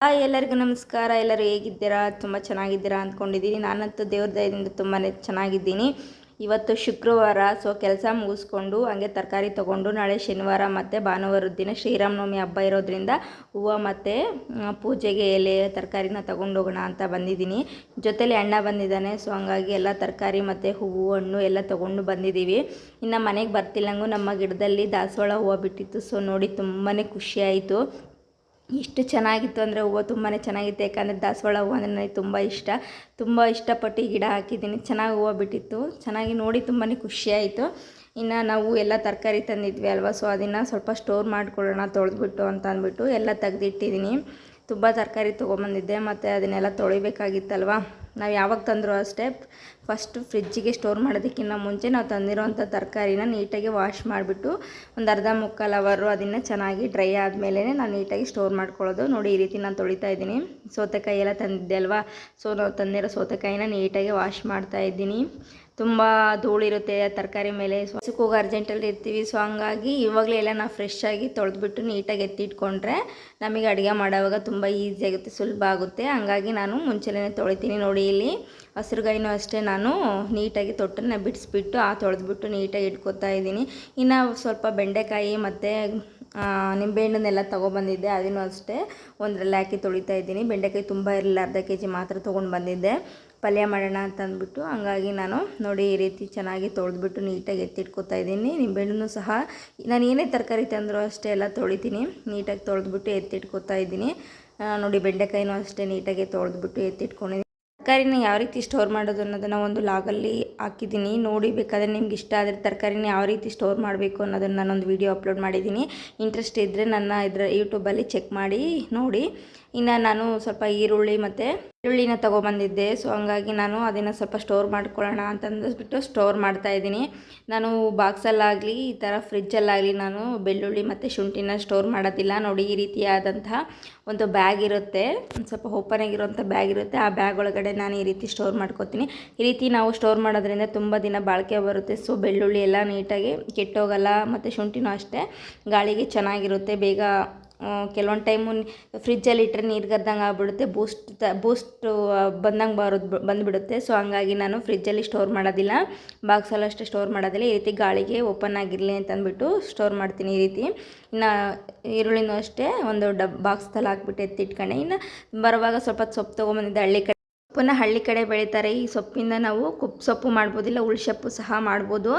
Hi, ಎಲ್ಲರಿಗೂ ನಮಸ್ಕಾರ. ಎಲ್ಲರೂ ಹೇಗಿದ್ದೀರಾ? ತುಂಬ ಚೆನ್ನಾಗಿದ್ದೀರಾ ಅಂದ್ಕೊಂಡಿದ್ದೀನಿ. ನಾನಂತೂ ದೇವ್ರ ದಯದಿಂದ ತುಂಬಾ ಚೆನ್ನಾಗಿದ್ದೀನಿ. ಇವತ್ತು ಶುಕ್ರವಾರ ಸೊ ಕೆಲಸ ಮುಗಿಸ್ಕೊಂಡು, ಹಂಗೆ ತರಕಾರಿ ತೊಗೊಂಡು, ನಾಳೆ ಶನಿವಾರ ಮತ್ತು ಭಾನುವಾರದ ದಿನ ಶ್ರೀರಾಮನವಮಿ ಹಬ್ಬ ಇರೋದ್ರಿಂದ ಹೂವು ಮತ್ತು ಪೂಜೆಗೆ ಎಲೆ, ತರಕಾರಿನ ತೊಗೊಂಡೋಗೋಣ ಅಂತ ಬಂದಿದ್ದೀನಿ. ಜೊತೇಲಿ ಅಣ್ಣ ಬಂದಿದ್ದಾನೆ ಸೊ ಹಂಗಾಗಿ ಎಲ್ಲ ತರಕಾರಿ ಮತ್ತು ಹೂವು, ಹಣ್ಣು ಎಲ್ಲ ತೊಗೊಂಡು ಬಂದಿದ್ದೀವಿ. ಇನ್ನು ಮನೆಗೆ ಬರ್ತಿಲ್ಲಂಗೂ ನಮ್ಮ ಗಿಡದಲ್ಲಿ ದಾಸವಾಳ ಹೂವು ಬಿಟ್ಟಿತ್ತು ಸೊ ನೋಡಿ ತುಂಬಾ ಖುಷಿ ಎಷ್ಟು ಚೆನ್ನಾಗಿತ್ತು ಅಂದರೆ ಹೂವು ತುಂಬಾ ಚೆನ್ನಾಗಿತ್ತು. ಯಾಕಂದರೆ ದಾಸವಾಳ ಹೂವು ಅಂದರೆ ನನಗೆ ತುಂಬ ಇಷ್ಟ. ತುಂಬ ಇಷ್ಟಪಟ್ಟು ಗಿಡ ಹಾಕಿದ್ದೀನಿ. ಚೆನ್ನಾಗಿ ಹೂವು ಬಿಟ್ಟಿತ್ತು. ಚೆನ್ನಾಗಿ ನೋಡಿ ತುಂಬಾ ಖುಷಿಯಾಯಿತು. ಇನ್ನು ನಾವು ಎಲ್ಲ ತರಕಾರಿ ತಂದಿದ್ವಿ ಅಲ್ವಾ? ಸೊ ಅದನ್ನು ಸ್ವಲ್ಪ ಸ್ಟೋರ್ ಮಾಡಿಕೊಳ್ಳೋಣ, ತೊಳೆದ್ಬಿಟ್ಟು ಅಂತ ಅಂದ್ಬಿಟ್ಟು ಎಲ್ಲ ತೆಗೆದಿಟ್ಟಿದ್ದೀನಿ. ತುಂಬ ತರಕಾರಿ ತೊಗೊಂಬಂದಿದ್ದೆ ಮತ್ತು ಅದನ್ನೆಲ್ಲ ತೊಳಿಬೇಕಾಗಿತ್ತಲ್ವ? ನಾವು ಯಾವಾಗ ತಂದರೂ ಅಷ್ಟೇ ಫಸ್ಟು ಫ್ರಿಜ್ಜಿಗೆ ಸ್ಟೋರ್ ಮಾಡೋದಕ್ಕಿಂತ ಮುಂಚೆ ನಾವು ತಂದಿರೋವಂಥ ತರಕಾರಿನ ನೀಟಾಗಿ ವಾಶ್ ಮಾಡಿಬಿಟ್ಟು ಒಂದು ಅರ್ಧ ಮುಕ್ಕಾಲು ಅವರು ಅದನ್ನು ಚೆನ್ನಾಗಿ ಡ್ರೈ ಆದಮೇಲೆ ನಾನು ನೀಟಾಗಿ ಸ್ಟೋರ್ ಮಾಡ್ಕೊಳ್ಳೋದು. ನೋಡಿ ಈ ರೀತಿ ನಾನು ತೊಳಿತಾ ಇದ್ದೀನಿ. ಸೌತೆಕಾಯಿ ಎಲ್ಲ ತಂದಿದ್ದೆ ಅಲ್ವಾ? ಸೊ ನಾವು ತಂದಿರೋ ಸೌತೆಕಾಯಿನ ನೀಟಾಗಿ ವಾಶ್ ಮಾಡ್ತಾ ಇದ್ದೀನಿ. ತುಂಬ ಧೂಳಿರುತ್ತೆ ತರಕಾರಿ ಮೇಲೆ. ಹೋಗಿ ಅರ್ಜೆಂಟಲ್ಲಿ ಇರ್ತೀವಿ. ಸೊ ಹಂಗಾಗಿ ಇವಾಗಲೇ ಎಲ್ಲ ನಾವು ಫ್ರೆಶ್ ಆಗಿ ತೊಳೆದ್ಬಿಟ್ಟು ನೀಟಾಗಿ ಎತ್ತಿಟ್ಕೊಂಡ್ರೆ ನಮಗೆ ಅಡುಗೆ ಮಾಡೋವಾಗ ತುಂಬ ಈಸಿ ಆಗುತ್ತೆ, ಸುಲಭ ಆಗುತ್ತೆ. ಹಂಗಾಗಿ ನಾನು ಮುಂಚೆನೇ ತೊಳಿತೀನಿ ನೋಡಿ ಇಲ್ಲಿ. ಹಸಿರುಗಾಯಿನೂ ಅಷ್ಟೇ ನಾನು ನೀಟಾಗಿ ತೊಟ್ಟನ್ನ ಬಿಡಿಸ್ಬಿಟ್ಟು ಆ ತೊಳೆದ್ಬಿಟ್ಟು ನೀಟಾಗಿ ಇಟ್ಕೊತಾ ಇದ್ದೀನಿ. ಇನ್ನು ಸ್ವಲ್ಪ ಬೆಂಡೆಕಾಯಿ ಮತ್ತು ನಿಂಬೆಹಣ್ಣನ್ನೆಲ್ಲ ತೊಗೊಬಂದಿದ್ದೆ. ಅದನ್ನು ಅಷ್ಟೇ ಒಂದರಲ್ಲಿ ಹಾಕಿ ತೊಳಿತಾ ಇದ್ದೀನಿ. ಬೆಂಡೆಕಾಯಿ ತುಂಬ ಇರಲಿಲ್ಲ, ಅರ್ಧ ಕೆ ಜಿ ಮಾತ್ರ ತೊಗೊಂಡು ಬಂದಿದ್ದೆ. ಪಲ್ಯ ಮಾಡೋಣ ಅಂತ ಅಂದ್ಬಿಟ್ಟು ಹಂಗಾಗಿ ನಾನು ನೋಡಿ ಈ ರೀತಿ ಚೆನ್ನಾಗಿ ತೊಳೆದ್ಬಿಟ್ಟು ನೀಟಾಗಿ ಎತ್ತಿಟ್ಕೊತಾ ಇದ್ದೀನಿ. ನಿಂಬೆಹಣ್ಣು ಸಹ ನಾನು ಏನೇ ತರಕಾರಿ ತಂದರೂ ಅಷ್ಟೇ ಎಲ್ಲ ತೊಳಿತೀನಿ. ನೀಟಾಗಿ ತೊಳೆದ್ಬಿಟ್ಟು ಎತ್ತಿಟ್ಕೊತಾ ಇದ್ದೀನಿ. ನೋಡಿ ಬೆಂಡೆಕಾಯಿನೂ ಅಷ್ಟೇ ನೀಟಾಗಿ ತೊಳೆದ್ಬಿಟ್ಟು ಎತ್ತಿಟ್ಕೊಂಡಿದ್ದೀನಿ. ತರಕಾರಿನ ಯಾವ ರೀತಿ ಸ್ಟೋರ್ ಮಾಡೋದು ಅನ್ನೋದನ್ನು ಒಂದು ಲಾಗಲ್ಲಿ ಹಾಕಿದ್ದೀನಿ. ನೋಡಿ, ಬೇಕಾದರೆ ನಿಮ್ಗೆ ಇಷ್ಟ ಆದರೆ ತರಕಾರಿನ ಯಾವ ರೀತಿ ಸ್ಟೋರ್ ಮಾಡಬೇಕು ಅನ್ನೋದನ್ನು ನಾನೊಂದು ವೀಡಿಯೋ ಅಪ್ಲೋಡ್ ಮಾಡಿದ್ದೀನಿ. ಇಂಟ್ರೆಸ್ಟ್ ಇದ್ದರೆ ನನ್ನ ಇದರ ಯೂಟ್ಯೂಬಲ್ಲಿ ಚೆಕ್ ಮಾಡಿ, ನೋಡಿ. ಇನ್ನು ನಾನು ಸ್ವಲ್ಪ ಈರುಳ್ಳಿ ಮತ್ತು ಈರುಳ್ಳಿನ ತೊಗೊಬಂದಿದ್ದೆ. ಸೊ ಹಂಗಾಗಿ ನಾನು ಅದನ್ನು ಸ್ವಲ್ಪ ಸ್ಟೋರ್ ಮಾಡ್ಕೊಳ್ಳೋಣ ಅಂತಂದ್ಬಿಟ್ಟು ಸ್ಟೋರ್ ಮಾಡ್ತಾ ಇದ್ದೀನಿ. ನಾನು ಬಾಕ್ಸಲ್ಲಾಗಲಿ ಈ ಥರ ಫ್ರಿಜ್ಜಲ್ಲಾಗಲಿ ನಾನು ಬೆಳ್ಳುಳ್ಳಿ ಮತ್ತು ಶುಂಠಿನ ಸ್ಟೋರ್ ಮಾಡೋದಿಲ್ಲ. ನೋಡಿ, ಈ ರೀತಿಯಾದಂತಹ ಒಂದು ಬ್ಯಾಗ್ ಇರುತ್ತೆ. ಸ್ವಲ್ಪ ಓಪನ್ ಆಗಿರುವಂಥ ಬ್ಯಾಗ್ ಇರುತ್ತೆ. ಆ ಬ್ಯಾಗ್ ಒಳಗಡೆ ನಾನು ಈ ರೀತಿ ಸ್ಟೋರ್ ಮಾಡ್ಕೋತೀನಿ. ಈ ರೀತಿ ನಾವು ಸ್ಟೋರ್ ಮಾಡೋದ್ರಿಂದ ತುಂಬ ದಿನ ಬಾಳಿಕೆ ಬರುತ್ತೆ. ಸೊ ಬೆಳ್ಳುಳ್ಳಿ ಎಲ್ಲ ನೀಟಾಗಿ ಕೆಟ್ಟೋಗಲ್ಲ, ಮತ್ತು ಶುಂಠಿನೂ ಅಷ್ಟೇ. ಗಾಳಿಗೆ ಚೆನ್ನಾಗಿರುತ್ತೆ. ಬೇಗ ಕೆಲವೊಂದು ಟೈಮು ಫ್ರಿಜ್ಜಲ್ಲಿ ಇಟ್ಟರೆ ನೀರು ಗದ್ದಂಗೆ ಆಗ್ಬಿಡುತ್ತೆ ಬೂಸ್ಟ್ ತ ಬೂಸ್ಟು ಬಂದಂಗೆ ಬರೋದು ಬಂದುಬಿಡುತ್ತೆ. ಸೊ ಹಂಗಾಗಿ ನಾನು ಫ್ರಿಜ್ಜಲ್ಲಿ ಸ್ಟೋರ್ ಮಾಡೋದಿಲ್ಲ. ಬಾಕ್ಸಲ್ಲಿ ಅಷ್ಟೇ ಸ್ಟೋರ್ ಮಾಡೋದಿಲ್ಲ. ಈ ರೀತಿ ಗಾಳಿಗೆ ಓಪನ್ ಆಗಿರಲಿ ಅಂತಂದ್ಬಿಟ್ಟು ಸ್ಟೋರ್ ಮಾಡ್ತೀನಿ ಈ ರೀತಿ. ಇನ್ನು ಈರುಳ್ಳಿನೂ ಅಷ್ಟೇ, ಒಂದು ಡಬ್ ಬಾಕ್ಸ್ದಲ್ಲಿ ಹಾಕ್ಬಿಟ್ಟು ಎತ್ತಿಟ್ಕೊಂಡೆ ಇನ್ನು ಬರುವಾಗ ಸ್ವಲ್ಪ ಸೊಪ್ಪು ತೊಗೊಂಬಂದಿದ್ದೆ ಹಳ್ಳಿ ಕಡೆ ಪುನಃ ಹಳ್ಳಿ ಕಡೆ ಬೆಳೀತಾರೆ. ಈ ಸೊಪ್ಪಿಂದ ನಾವು ಕುಪ್ ಸೊಪ್ಪು ಮಾಡ್ಬೋದಿಲ್ಲ ಉಳ್ಸೊಪ್ಪು ಸಹ ಮಾಡ್ಬೋದು.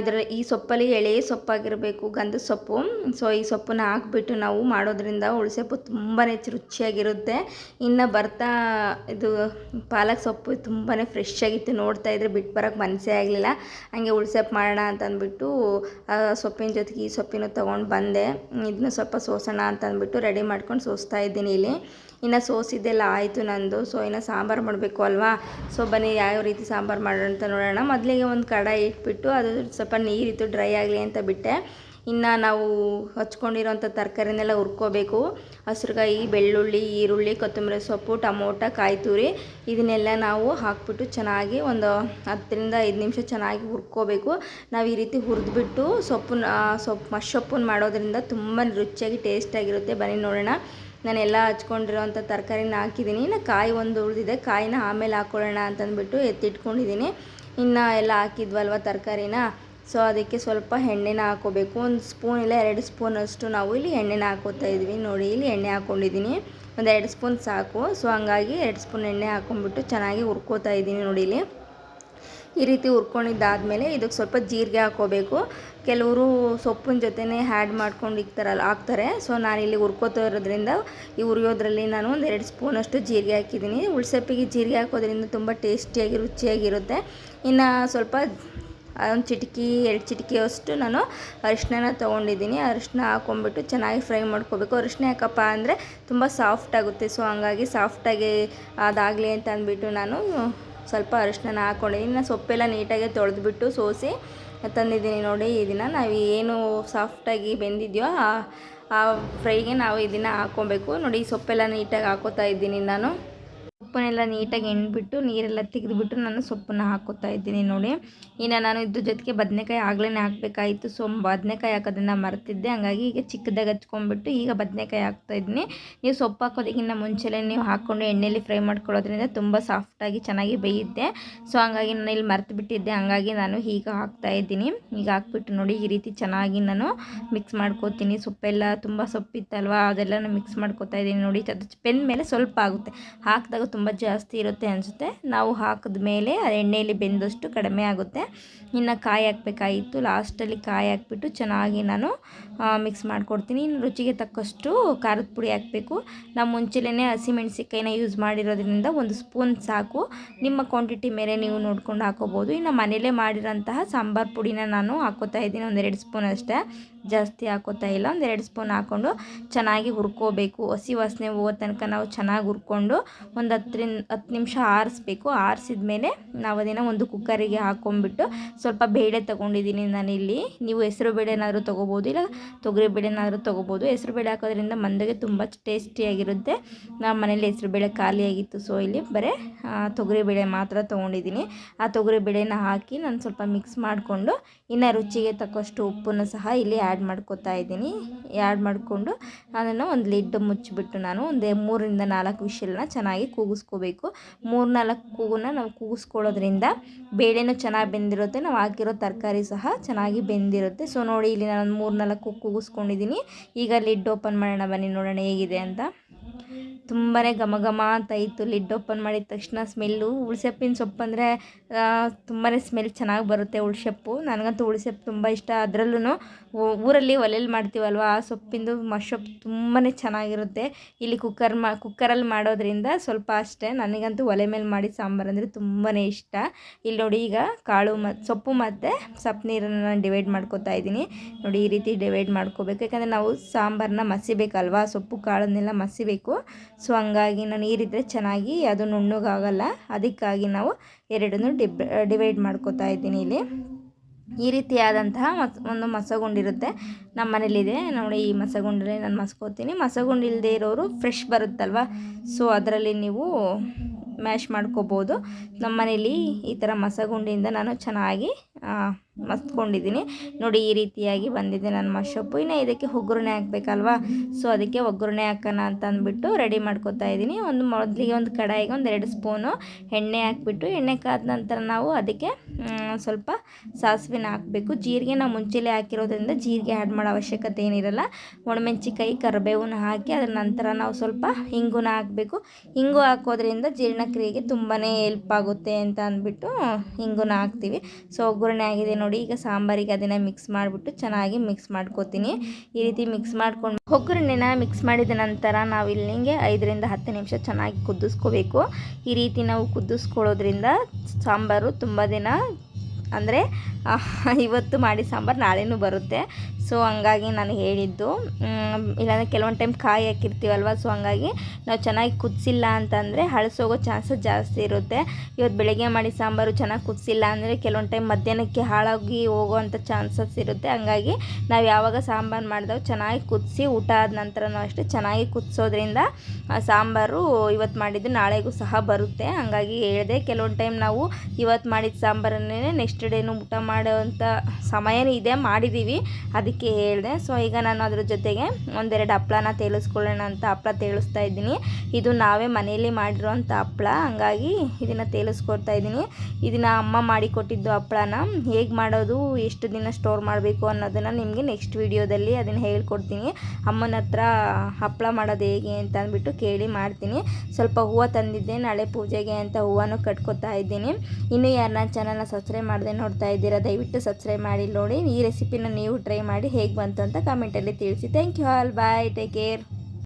ಇದರ ಈ ಸೊಪ್ಪಲ್ಲಿ ಎಳೆ ಸೊಪ್ಪಾಗಿರಬೇಕು, ಗಂಧದ ಸೊಪ್ಪು. ಸೊ ಈ ಸೊಪ್ಪನ್ನ ಹಾಕ್ಬಿಟ್ಟು ನಾವು ಮಾಡೋದ್ರಿಂದ ಉಳ್ಸೊಪ್ಪು ತುಂಬಾ ರುಚಿಯಾಗಿರುತ್ತೆ. ಇನ್ನು ಬರ್ತಾ ಇದು ಪಾಲಕ್ ಸೊಪ್ಪು ತುಂಬಾ ಫ್ರೆಶ್ ಆಗಿತ್ತು. ನೋಡ್ತಾ ಇದ್ರೆ ಬಿಟ್ಟು ಬರೋಕ್ಕೆ ಮನಸ್ಸೇ ಆಗಲಿಲ್ಲ. ಹಾಗೆ ಉಳ್ಸೊಪ್ಪು ಮಾಡೋಣ ಅಂತ ಅಂದ್ಬಿಟ್ಟು ಸೊಪ್ಪಿನ ಜೊತೆಗೆ ಈ ಸೊಪ್ಪಿನ ತೊಗೊಂಡು ಬಂದೆ. ಇದನ್ನ ಸ್ವಲ್ಪ ಸೋಸೋಣ ಅಂತ ಅಂದ್ಬಿಟ್ಟು ರೆಡಿ ಮಾಡ್ಕೊಂಡು ಸೋಸ್ತಾ ಇದ್ದೀನಿ ಇಲ್ಲಿ. ಇನ್ನು ಸೋಸಿದ್ದೆಲ್ಲ ಆಯಿತು ನಂದು. ಸೊ ಇನ್ನು ಸಾಂಬಾರು ಮಾಡಬೇಕು ಅಲ್ವಾ? ಸೊ ಬನ್ನಿ ಯಾವ ರೀತಿ ಸಾಂಬಾರು ಮಾಡೋಣ ಅಂತ ನೋಡೋಣ. ಮೊದಲಿಗೆ ಒಂದು ಕಡಾಯಿ ಇಟ್ಬಿಟ್ಟು ಅದು ಸ್ವಲ್ಪ ನೀರಿತ್ತು ಡ್ರೈ ಆಗಲಿ ಅಂತ ಬಿಟ್ಟೆ. ಇನ್ನು ನಾವು ಹಚ್ಕೊಂಡಿರೋಂಥ ತರಕಾರಿನೆಲ್ಲ ಹುರ್ಕೋಬೇಕು. ಹಸಿರುಕಾಯಿ, ಬೆಳ್ಳುಳ್ಳಿ, ಈರುಳ್ಳಿ, ಕೊತ್ತಂಬರಿ ಸೊಪ್ಪು, ಟೊಮೊಟೊ ಕಾಯಿ ತುರಿ ಇದನ್ನೆಲ್ಲ ನಾವು ಹಾಕ್ಬಿಟ್ಟು ಚೆನ್ನಾಗಿ ಒಂದು ಹತ್ತರಿಂದ ಐದು ನಿಮಿಷ ಚೆನ್ನಾಗಿ ಹುರ್ಕೋಬೇಕು. ನಾವು ಈ ರೀತಿ ಹುರಿದ್ಬಿಟ್ಟು ಸೊಪ್ಪನ್ನ ಸೊಪ್ಪು ಮಶ್ ಸೊಪ್ಪನ್ನು ಮಾಡೋದ್ರಿಂದ ತುಂಬ ರುಚಿಯಾಗಿ ಟೇಸ್ಟಾಗಿರುತ್ತೆ ಬನ್ನಿ ನೋಡೋಣ. ನಾನೆಲ್ಲ ಹಚ್ಕೊಂಡಿರೋಂಥ ತರಕಾರಿನ ಹಾಕಿದ್ದೀನಿ. ಇನ್ನು ಕಾಯಿ ಒಂದು ಉಳಿದಿದೆ. ಕಾಯಿನ ಆಮೇಲೆ ಹಾಕ್ಕೊಳ್ಳೋಣ ಅಂತಂದ್ಬಿಟ್ಟು ಎತ್ತಿಟ್ಕೊಂಡಿದ್ದೀನಿ. ಇನ್ನು ಎಲ್ಲ ಹಾಕಿದ್ವಲ್ವ ತರಕಾರಿನ? ಸೊ ಅದಕ್ಕೆ ಸ್ವಲ್ಪ ಎಣ್ಣೆನ ಹಾಕೋಬೇಕು. ಒಂದು ಸ್ಪೂನ್ ಇಲ್ಲ ಎರಡು ಸ್ಪೂನಷ್ಟು ನಾವು ಇಲ್ಲಿ ಎಣ್ಣೆನ ಹಾಕೋತಾ ಇದ್ವಿ. ನೋಡಿ, ಇಲ್ಲಿ ಎಣ್ಣೆ ಹಾಕ್ಕೊಂಡಿದ್ದೀನಿ ಒಂದು ಎರಡು ಸ್ಪೂನ್ ಸಾಕು. ಸೊ ಹಂಗಾಗಿ ಎರಡು ಸ್ಪೂನ್ ಎಣ್ಣೆ ಹಾಕೊಂಡ್ಬಿಟ್ಟು ಚೆನ್ನಾಗಿ ಹುರ್ಕೋತಾ ಇದ್ದೀನಿ ನೋಡಿ ಇಲ್ಲಿ. ಈ ರೀತಿ ಹುರ್ಕೊಂಡಿದ್ದಾದಮೇಲೆ ಇದಕ್ಕೆ ಸ್ವಲ್ಪ ಜೀರಿಗೆ ಹಾಕೋಬೇಕು ಕೆಲವರು ಸೊಪ್ಪಿನ ಜೊತೆನೇ ಹ್ಯಾಡ್ ಮಾಡ್ಕೊಂಡು ಇಕ್ತಾರಲ್ಲ ಹಾಕ್ತಾರೆ. ಸೊ ನಾನಿಲ್ಲಿ ಹುರ್ಕೋತಾ ಇರೋದ್ರಿಂದ ಈ ಹುರಿಯೋದ್ರಲ್ಲಿ ನಾನು ಒಂದು ಎರಡು ಸ್ಪೂನಷ್ಟು ಜೀರಿಗೆ ಹಾಕಿದ್ದೀನಿ. ಉಳ್ಸಪ್ಪಿಗೆ ಜೀರಿಗೆ ಹಾಕೋದ್ರಿಂದ ತುಂಬ ಟೇಸ್ಟಿಯಾಗಿ, ರುಚಿಯಾಗಿರುತ್ತೆ. ಇನ್ನು ಸ್ವಲ್ಪ ಒಂದು ಚಿಟಕಿ, ಎರಡು ಚಿಟಕಿಯಷ್ಟು ನಾನು ಅರಿಶಿನ ತೊಗೊಂಡಿದ್ದೀನಿ. ಅರಿಶಿನ ಹಾಕೊಂಡ್ಬಿಟ್ಟು ಚೆನ್ನಾಗಿ ಫ್ರೈ ಮಾಡ್ಕೋಬೇಕು. ಅರಿಶಿನ ಯಾಕಪ್ಪ ಅಂದರೆ ತುಂಬ ಸಾಫ್ಟ್ ಆಗುತ್ತೆ. ಸೊ ಹಂಗಾಗಿ ಸಾಫ್ಟಾಗಿ ಅದಾಗಲಿ ಅಂತ ಅಂದ್ಬಿಟ್ಟು ನಾನು ಸ್ವಲ್ಪ ಅರಿಶಿನ ಹಾಕ್ಕೊಂಡಿದ್ದೀನಿ ನಾನು ಸೊಪ್ಪೆಲ್ಲ ನೀಟಾಗಿ ತೊಳೆದ್ಬಿಟ್ಟು ಸೋಸಿ ತಂದಿದ್ದೀನಿ ನೋಡಿ ಇದನ್ನು ನಾವು ಏನು ಸಾಫ್ಟಾಗಿ ಬೆಂದಿದೆಯೋ ಆ ಫ್ರೈಗೆ ನಾವು ಇದನ್ನು ಹಾಕ್ಕೊಬೇಕು. ನೋಡಿ ಸೊಪ್ಪೆಲ್ಲ ನೀಟಾಗಿ ಹಾಕೋತಾ ಇದ್ದೀನಿ ನಾನು. ಸೊಪ್ಪನ್ನೆಲ್ಲ ನೀಟಾಗಿ ಎಣ್ಬಿಟ್ಟು, ನೀರೆಲ್ಲ ತೆಗೆದುಬಿಟ್ಟು ನಾನು ಸೊಪ್ಪನ್ನು ಹಾಕೋತಾ ಇದ್ದೀನಿ ನೋಡಿ. ಇನ್ನು ನಾನು ಇದ್ರ ಜೊತೆಗೆ ಬದನೆಕಾಯಿ ಆಗಲೇ ಹಾಕಬೇಕಾಯಿತು. ಸೊ, ಬದನೆಕಾಯಿ ಹಾಕೋದನ್ನು ಮರ್ತಿದ್ದೆ. ಹಂಗಾಗಿ ಈಗ ಚಿಕ್ಕದಾಗಿ ಹಚ್ಕೊಂಡ್ಬಿಟ್ಟು ಈಗ ಬದನೆಕಾಯಿ ಹಾಕ್ತಾ ಇದ್ದೀನಿ. ನೀವು ಸೊಪ್ಪು ಹಾಕೋದಕ್ಕಿಂತ ಮುಂಚೆಲೇ ನೀವು ಹಾಕ್ಕೊಂಡು ಎಣ್ಣೆಯಲ್ಲಿ ಫ್ರೈ ಮಾಡ್ಕೊಳ್ಳೋದ್ರಿಂದ ತುಂಬ ಸಾಫ್ಟಾಗಿ ಚೆನ್ನಾಗಿ ಬೇಯುತ್ತೆ. ಸೊ, ಹಂಗಾಗಿ ನಾನು ಇಲ್ಲಿ ಮರ್ತು ಬಿಟ್ಟಿದ್ದೆ ಹಂಗಾಗಿ ನಾನು ಈಗ ಹಾಕ್ತಾ ಇದ್ದೀನಿ. ಈಗ ಹಾಕ್ಬಿಟ್ಟು ನೋಡಿ ಈ ರೀತಿ ಚೆನ್ನಾಗಿ ನಾನು ಮಿಕ್ಸ್ ಮಾಡ್ಕೋತೀನಿ. ಸೊಪ್ಪೆಲ್ಲ ತುಂಬ ಸೊಪ್ಪಿತ್ತಲ್ವ? ನಾನು ಮಿಕ್ಸ್ ಮಾಡ್ಕೋತಾ ಇದ್ದೀನಿ ನೋಡಿ. ಅದು ಪೆನ್ ಮೇಲೆ ಸ್ವಲ್ಪ ಆಗುತ್ತೆ. ಹಾಕಿದಾಗ ತುಂಬ ಜಾಸ್ತಿ ಇರುತ್ತೆ ಅನಿಸುತ್ತೆ. ನಾವು ಹಾಕಿದ ಮೇಲೆ ಎಣ್ಣೆಯಲ್ಲಿ ಬೆಂದಷ್ಟು ಕಡಿಮೆ ಆಗುತ್ತೆ. ಇನ್ನು ಕಾಯಿ ಹಾಕಬೇಕಾಗಿತ್ತು. ಲಾಸ್ಟಲ್ಲಿ ಕಾಯಿ ಹಾಕ್ಬಿಟ್ಟು ಚೆನ್ನಾಗಿ ನಾನು ಮಿಕ್ಸ್ ಮಾಡಿಕೊಡ್ತೀನಿ. ಇನ್ನು ರುಚಿಗೆ ತಕ್ಕಷ್ಟು ಖಾರದ ಪುಡಿ ಹಾಕಬೇಕು. ನಾವು ಮುಂಚೆಲೇ ಹಸಿಮೆಣ್ಸಿಕಾಯಿನ ಯೂಸ್ ಮಾಡಿರೋದ್ರಿಂದ ಒಂದು ಸ್ಪೂನ್ ಸಾಕು. ನಿಮ್ಮ ಕ್ವಾಂಟಿಟಿ ಮೇಲೆ ನೀವು ನೋಡ್ಕೊಂಡು ಹಾಕೋಬೋದು. ಇನ್ನು ಮನೇಲೇ ಮಾಡಿರೋಂತಹ ಸಾಂಬಾರು ಪುಡಿನ ನಾನು ಹಾಕೋತಾ ಇದ್ದೀನಿ. ಒಂದೆರಡು ಸ್ಪೂನ್ ಅಷ್ಟೇ. ಜಾಸ್ತಿ ಹಾಕೋತಾ ಇಲ್ಲ. ಒಂದೆರಡು ಸ್ಪೂನ್ ಹಾಕ್ಕೊಂಡು ಚೆನ್ನಾಗಿ ಹುರ್ಕೋಬೇಕು. ಹಸಿ ವಾಸನೆ ಹೋಗೋ ತನಕ ನಾವು ಚೆನ್ನಾಗಿ ಹುರ್ಕೊಂಡು ಒಂದು ಹತ್ತರಿಂದ ಹತ್ತು ನಿಮಿಷ ಆರಿಸ್ಬೇಕು. ಆರಿಸಿದ ಮೇಲೆ ನಾವು ಅದನ್ನು ಒಂದು ಕುಕ್ಕರಿಗೆ ಹಾಕ್ಕೊಂಡ್ಬಿಟ್ಟು ಸ್ವಲ್ಪ ಬೇಳೆ ತೊಗೊಂಡಿದ್ದೀನಿ ನಾನಿಲ್ಲಿ. ನೀವು ಹೆಸರು ಬೇಳೆನಾದರೂ ತೊಗೋಬೋದು, ಇಲ್ಲ ತೊಗರಿ ಬೇಳೆನಾದರೂ ತೊಗೋಬೋದು. ಹೆಸರು ಬೇಳೆ ಹಾಕೋದ್ರಿಂದ ಮಂದಗೆ ತುಂಬ ಟೇಸ್ಟಿಯಾಗಿರುತ್ತೆ. ನಮ್ಮ ಮನೇಲಿ ಹೆಸರು ಬೇಳೆ ಖಾಲಿಯಾಗಿತ್ತು, ಸೊ ಇಲ್ಲಿ ಬರೀ ತೊಗರಿ ಬೇಳೆ ಮಾತ್ರ ತೊಗೊಂಡಿದ್ದೀನಿ. ಆ ತೊಗರಿ ಬೇಳೆನ ಹಾಕಿ ನಾನು ಸ್ವಲ್ಪ ಮಿಕ್ಸ್ ಮಾಡಿಕೊಂಡು, ಇನ್ನು ರುಚಿಗೆ ತಕ್ಕಷ್ಟು ಉಪ್ಪನ್ನು ಸಹ ಇಲ್ಲಿ ಆ್ಯಡ್ ಮಾಡ್ಕೋತಾ ಇದ್ದೀನಿ. ಆ್ಯಡ್ ಮಾಡಿಕೊಂಡು ಅದನ್ನು ಒಂದು ಲಿಡ್ ಮುಚ್ಚಿಬಿಟ್ಟು ನಾನು ಒಂದು ಮೂರರಿಂದ ನಾಲ್ಕು ವಿಷಲನ್ನ ಚೆನ್ನಾಗಿ ಕೂಗಿಸ್ಕೋಬೇಕು. ಮೂರು ನಾಲ್ಕು ಕೂಗನ್ನ ನಾವು ಕೂಗಿಸ್ಕೊಳ್ಳೋದ್ರಿಂದ ಬೇಳೆನೂ ಚೆನ್ನಾಗಿ ಬೆಂದಿರುತ್ತೆ, ನಾವು ಹಾಕಿರೋ ತರಕಾರಿ ಸಹ ಚೆನ್ನಾಗಿ ಬೆಂದಿರುತ್ತೆ. ಸೊ ನೋಡಿ, ಇಲ್ಲಿ ನಾನು ಮೂರು ನಾಲ್ಕು ಕೂಗಿಸ್ಕೊಂಡಿದ್ದೀನಿ. ಈಗ ಲಿಡ್ ಓಪನ್ ಮಾಡೋಣ, ಬನ್ನಿ ನೋಡೋಣ ಹೇಗಿದೆ ಅಂತ. ತುಂಬಾ ಘಮ ಘಮ ಅಂತ ಇತ್ತು. ಲಿಡ್ ಓಪನ್ ಮಾಡಿದ ತಕ್ಷಣ ಸ್ಮೆಲ್ಲು. ಹುಳ್ಸೆಪ್ಪಿನ ಸೊಪ್ಪು ಅಂದರೆ ತುಂಬಾ ಸ್ಮೆಲ್ ಚೆನ್ನಾಗಿ ಬರುತ್ತೆ ಹುಳ್ಸೆಪ್ಪು ನನಗಂತೂ ಹುಳ್ಸೆಪ್ಪು ತುಂಬ ಇಷ್ಟ. ಅದರಲ್ಲೂ ಊರಲ್ಲಿ ಒಲೆಯಲ್ಲಿ ಮಾಡ್ತೀವಲ್ವ, ಆ ಸೊಪ್ಪಿಂದು ಮಶೊಪ್ಪು ತುಂಬಾ ಚೆನ್ನಾಗಿರುತ್ತೆ. ಇಲ್ಲಿ ಕುಕ್ಕರ್ ಮಾ, ಕುಕ್ಕರಲ್ಲಿ ಮಾಡೋದ್ರಿಂದ ಸ್ವಲ್ಪ ಅಷ್ಟೇ. ನನಗಂತೂ ಒಲೆ ಮೇಲೆ ಮಾಡಿ ಸಾಂಬಾರು ಅಂದರೆ ತುಂಬಾ ಇಷ್ಟ. ಇಲ್ಲಿ ನೋಡಿ ಈಗ ಕಾಳು ಮತ್ತು ಸೊಪ್ಪು ಮತ್ತು ಸೊಪ್ಪು ನೀರನ್ನು ನಾನು ಡಿವೈಡ್ ಮಾಡ್ಕೊತಾ ಇದ್ದೀನಿ. ನೋಡಿ ಈ ರೀತಿ ಡಿವೈಡ್ ಮಾಡ್ಕೋಬೇಕು. ಯಾಕಂದರೆ ನಾವು ಸಾಂಬಾರನ್ನ ಮಸಿಬೇಕಲ್ವಾ, ಸೊಪ್ಪು ಕಾಳನ್ನೆಲ್ಲ ಮಸಿಬೇಕು. ಸೊ ಹಂಗಾಗಿ ನಾನು ನೀರಿದ್ದರೆ ಚೆನ್ನಾಗಿ ಅದು ನುಣ್ಣಗಾಗಲ್ಲ. ಅದಕ್ಕಾಗಿ ನಾವು ಎರಡನ್ನು ಡಿಬ್, ಡಿವೈಡ್ ಮಾಡ್ಕೋತಾ ಇದ್ದೀನಿ ಇಲ್ಲಿ. ಈ ರೀತಿಯಾದಂತಹ ಮಸ್, ಒಂದು ಮಸಗುಂಡಿರುತ್ತೆ ನಮ್ಮ ಮನೇಲಿದೆ. ನೋಡಿ ಈ ಮಸಗುಂಡಲ್ಲಿ ನಾನು ಮಸ್ಕೋತೀನಿ. ಮಸಗುಂಡು ಇಲ್ಲದೆ ಇರೋರು ಫ್ರೆಶ್ ಬರುತ್ತಲ್ವ? ಸೊ ಅದರಲ್ಲಿ ನೀವು ಮ್ಯಾಶ್ ಮಾಡ್ಕೋಬೋದು. ನಮ್ಮ ಮನೇಲಿ ಈ ಥರ ಮಸಗುಂಡಿಯಿಂದ ನಾನು ಚೆನ್ನಾಗಿ ಮಸ್ತ್ಕೊಂಡಿದ್ದೀನಿ ನೋಡಿ, ಈ ರೀತಿಯಾಗಿ ಬಂದಿದೆ ನನ್ನ ಮಶಪ್ಪು ಇನ್ನು ಇದಕ್ಕೆ ಒಗ್ಗರಣೆ ಹಾಕ್ಬೇಕಲ್ವಾ? ಸೊ, ಅದಕ್ಕೆ ಒಗ್ಗರಣೆ ಹಾಕೋಣ ಅಂತ ಅಂದ್ಬಿಟ್ಟು ರೆಡಿ ಮಾಡ್ಕೊತಾ ಇದ್ದೀನಿ. ಒಂದು ಮೊದಲಿಗೆ ಒಂದು ಕಡಾಯಿಗೆ ಒಂದು ಎರಡು ಸ್ಪೂನು ಎಣ್ಣೆ ಹಾಕ್ಬಿಟ್ಟು, ಎಣ್ಣೆ ಕಾದ ನಂತರ ನಾವು ಅದಕ್ಕೆ ಸ್ವಲ್ಪ ಸಾಸಿವೆನ ಹಾಕಬೇಕು. ಜೀರಿಗೆ ನಾವು ಮುಂಚೆಲೇ ಹಾಕಿರೋದ್ರಿಂದ ಜೀರಿಗೆ ಆ್ಯಡ್ ಮಾಡೋ ಅವಶ್ಯಕತೆ ಏನಿರಲ್ಲ. ಒಣಮೆಣ್ಸಿಕಾಯಿ ಕರಿಬೇವನ್ನ ಹಾಕಿ ಅದರ ನಂತರ ನಾವು ಸ್ವಲ್ಪ ಹಿಂಗುನ ಹಾಕಬೇಕು. ಹಿಂಗು ಹಾಕೋದ್ರಿಂದ ಜೀರ್ಣಕ್ರಿಯೆಗೆ ತುಂಬಾ ಹೆಲ್ಪ್ ಆಗುತ್ತೆ ಅಂತ ಅಂದ್ಬಿಟ್ಟು ಹಿಂಗುನ ಹಾಕ್ತೀವಿ. ಸೊ, ಒಗ್ಗರಣೆ ಆಗಿದೆ ನೋಡಿ, ಈಗ ಸಾಂಬಾರಿಗೆ ಅದನ್ನು ಮಿಕ್ಸ್ ಮಾಡಿಬಿಟ್ಟು ಚೆನ್ನಾಗಿ ಮಿಕ್ಸ್ ಮಾಡ್ಕೋತೀನಿ. ಈ ರೀತಿ ಮಿಕ್ಸ್ ಮಾಡ್ಕೊಂಡು ಒಗ್ಗರಣೆನ ಮಿಕ್ಸ್ ಮಾಡಿದ ನಂತರ ನಾವು ಇಲ್ಲಿಗೆ ಐದರಿಂದ ಹತ್ತು ನಿಮಿಷ ಚೆನ್ನಾಗಿ ಕುದಿಸ್ಕೋಬೇಕು. ಈ ರೀತಿ ನಾವು ಕುದಿಸ್ಕೊಳ್ಳೋದ್ರಿಂದ ಸಾಂಬಾರು ತುಂಬ ದಿನ ಅಂದರೆ ಇವತ್ತು ಮಾಡಿ ಸಾಂಬಾರು ನಾಳೆನೂ ಬರುತ್ತೆ. ಸೊ ಹಂಗಾಗಿ ನಾನು ಹೇಳಿದ್ದು ಇಲ್ಲಾಂದರೆ ಕೆಲವೊಂದು ಟೈಮ್ ಕಾಯಿ ಹಾಕಿರ್ತೀವಲ್ವ? ಸೊ ಹಂಗಾಗಿ ನಾವು ಚೆನ್ನಾಗಿ ಕುದಿಸಿಲ್ಲ ಅಂತಂದರೆ ಹಳಸೋಗೋ ಚಾನ್ಸಸ್ ಜಾಸ್ತಿ ಇರುತ್ತೆ. ಇವತ್ತು ಬೆಳಗ್ಗೆ ಮಾಡಿ ಸಾಂಬಾರು ಚೆನ್ನಾಗಿ ಕುದಿಸಿಲ್ಲ ಅಂದರೆ ಕೆಲವೊಂದು ಟೈಮ್ ಮಧ್ಯಾಹ್ನಕ್ಕೆ ಹಾಳಾಗಿ ಹೋಗೋವಂಥ ಚಾನ್ಸಸ್ ಇರುತ್ತೆ. ಹಂಗಾಗಿ ನಾವು ಯಾವಾಗ ಸಾಂಬಾರು ಮಾಡಿದಾಗ ಚೆನ್ನಾಗಿ ಕುದಿಸಿ ಊಟ ಆದ ನಂತರನೂ ಅಷ್ಟೇ ಚೆನ್ನಾಗಿ ಕುದಿಸೋದ್ರಿಂದ ಸಾಂಬಾರು ಇವತ್ತು ಮಾಡಿದ್ದು ನಾಳೆಗೂ ಸಹ ಬರುತ್ತೆ. ಹಂಗಾಗಿ ಹೇಳಿದೆ, ಕೆಲವೊಂದು ಟೈಮ್ ನಾವು ಇವತ್ತು ಮಾಡಿದ ಸಾಂಬಾರನ್ನೇ ನೆಕ್ಸ್ಟ್ ಡೇನು ಊಟ ಮಾಡೋವಂಥ ಸಮಯನೂ ಇದೆ ಮಾಡಿದ್ದೀವಿ ಅದಕ್ಕೆ ಹೇಳಿದೆ. ಸೊ ಈಗ ನಾನು ಅದ್ರ ಜೊತೆಗೆ ಒಂದೆರಡು ಹಪ್ಳನ ತೇಲಿಸ್ಕೊಳ್ಳೋಣ ಅಂತ ಹಪ್ಳ ತೇಲಿಸ್ತಾ ಇದ್ದೀನಿ. ಇದು ನಾವೇ ಮನೆಯಲ್ಲಿ ಮಾಡಿರೋವಂಥ ಹಪ್ಳ ಹಂಗಾಗಿ ಇದನ್ನು ತೇಲಿಸ್ಕೊಡ್ತಾ ಇದ್ದೀನಿ. ಇದನ್ನು ಅಮ್ಮ ಮಾಡಿ ಕೊಟ್ಟಿದ್ದು ಹಪ್ಳನ ಹೇಗೆ ಮಾಡೋದು, ಎಷ್ಟು ದಿನ ಸ್ಟೋರ್ ಮಾಡಬೇಕು ಅನ್ನೋದನ್ನು ನಿಮಗೆ ನೆಕ್ಸ್ಟ್ ವಿಡಿಯೋದಲ್ಲಿ ಅದನ್ನು ಹೇಳ್ಕೊಡ್ತೀನಿ. ಅಮ್ಮನ ಹತ್ರ ಹಪ್ಪಳ ಮಾಡೋದು ಹೇಗೆ ಅಂತ ಅಂದ್ಬಿಟ್ಟು ಕೇಳಿ ಮಾಡ್ತೀನಿ. ಸ್ವಲ್ಪ ಹೂವು ತಂದಿದ್ದೆ. ನಾಳೆ ಪೂಜೆಗೆ ಅಂತ ಹೂವನ್ನು ಕಟ್ಕೊತಾ ಇದ್ದೀನಿ. ಇನ್ನು ಯಾರು ನನ್ನ ಚಾನಲ್ನ ಸಬ್ಸ್ಕ್ರೈಬ್ ಮಾಡದೆ ನೋಡ್ತಾ ಇದ್ದೀರಾ, ದಯವಿಟ್ಟು ಸಬ್ಸ್ಕ್ರೈಬ್ ಮಾಡಿ, ನೋಡಿ ಈ ರೆಸಿಪಿನ ನೀವು ಟ್ರೈ ಮಾಡಿ ಹೇಗೆ ಬಂತು ಅಂತ ಕಮೆಂಟಲ್ಲಿ ತಿಳಿಸಿ. Thank you all bye take care